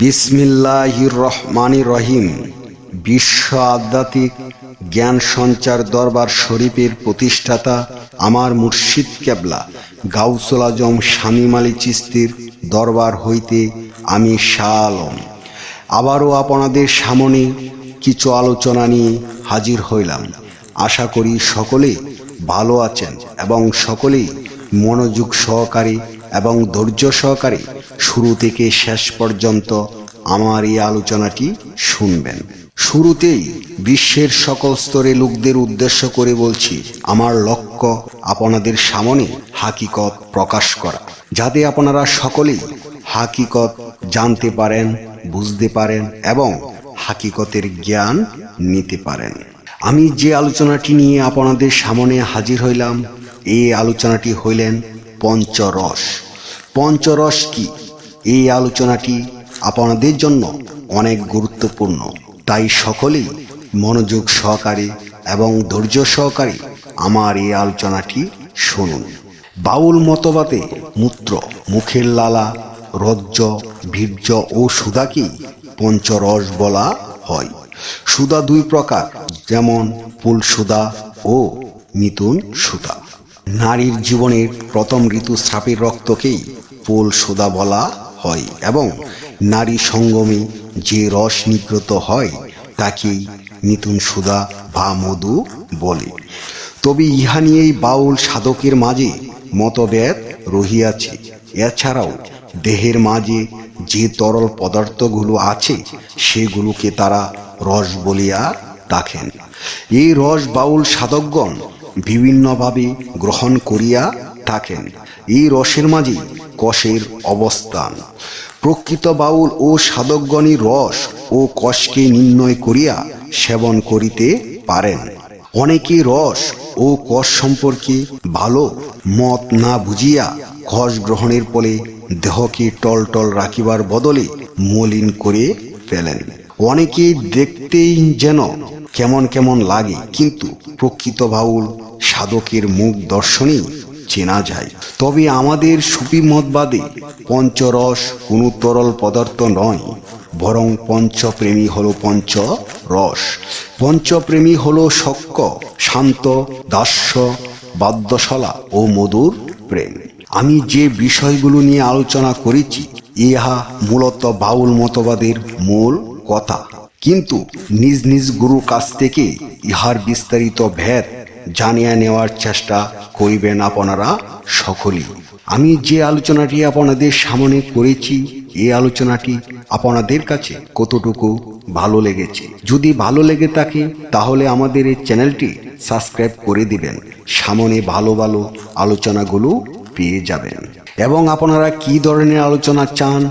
বিসমিল্লাহির রহমানির রহিম। বিশ্ব আধ্যাত্মিক জ্ঞান সঞ্চার দরবার শরীফের প্রতিষ্ঠাতা আমার মুর্শিদ কেবলা, গাউসুল আজম শামীম আলী চিস্তির দরবার হইতে আমি শাহ আলম আবারও আপনাদের সামনে কিছু আলোচনা নিয়ে হাজির হইলাম। আশা করি সকলে ভালো আছেন এবং সকলেই মনোযোগ সহকারে এবং ধৈর্য সহকারে শুরু থেকে শেষ পর্যন্ত আমার এই আলোচনাটি শুনবেন। শুরুতেই বিশ্বের সকল স্তরে লোকদের উদ্দেশ্য করে বলছি, আমার লক্ষ্য আপনাদের সামনে হাকিকত প্রকাশ করা। যাতে আপনারা সকলেই হাকিকত জানতে পারেন, বুঝতে পারেন এবং হাকিকতের জ্ঞান নিতে পারেন। আমি যে আলোচনাটি নিয়ে আপনাদের সামনে হাজির হইলাম, এই আলোচনাটি হইলেন পঞ্চরস। পঞ্চরস কি? এই আলোচনাটি আপনাদের জন্য অনেক গুরুত্বপূর্ণ। তাই সকলেই মনোযোগ সহকারে এবং ধৈর্য সহকারে আমার এই আলোচনাটি শুনুন। বাউল মতবাদে মূত্র, মুখের লালা, রজ্জ, বীর্য ও সুদাকেই পঞ্চরস বলা হয়। সুদা দুই প্রকার, যেমন পুল সুদা ও মিথুন সুদা নারীর জীবনের প্রথম ঋতুস্রাবের রক্তকেই পোল সোদা বলা হয় এবং নারী সঙ্গমে যে রস নিগ্রত হয়, তাকেই মিথুন সুদা বা মধু বলে। তবে ইহা নিয়েই বাউল সাধকের মাঝে মতভেদ রহিয়াছে। এছাড়াও দেহের মাঝে যে তরল পদার্থগুলো আছে, সেগুলোকে তারা রস বলিয়া ডাকেন। এই রস বাউল সাধকগণ বিভিন্নভাবে গ্রহণ করিয়া থাকেন। এই রসের মাঝে কষের অবস্থান। প্রকৃত বাউল ও সাধকগণই রস ও কষকে নির্ণয় করিয়া সেবন করিতে পারেন। অনেকে রস ও কষ সম্পর্কে ভালো মত না বুঝিয়া কষ গ্রহণের ফলে দেহকে টলটল রাখিবার বদলে মলিন করে ফেলেন। অনেকে দেখতেই যেন কেমন কেমন লাগে, কিন্তু প্রকৃত বাউল সাধকের মুখ দর্শনেই চেনা যায়। তবে আমাদের সুফি মতবাদে পঞ্চরস কোনো তরল পদার্থ নয়, বরং পঞ্চপ্রেমী হলো পঞ্চ রস পঞ্চপ্রেমী হলো শক্য শান্ত, দাস্য, বাদ্যশলা ও মধুর প্রেম। আমি যে বিষয়গুলো নিয়ে আলোচনা করেছি, ইহা মূলত বাউল মতবাদের মূল কথা। কিন্তু নিজ নিজ গুরুর কাছ থেকে ইহার বিস্তারিত ভেদ জানিয়ে নেওয়ার চেষ্টা করিবেন আপনারা সকলেই। আমি যে আলোচনাটি আপনাদের সামনে করেছি এই আলোচনাটি আপনাদের কাছে কতটুকু ভালো লেগেছে? যদি ভালো লেগে থাকে, তাহলে আমাদের এই চ্যানেলটি সাবস্ক্রাইব করে দিবেন। সামনে ভালো ভালো আলোচনাগুলো পেয়ে যাবেন। এবং আপনারা কি ধরনের আলোচনা চান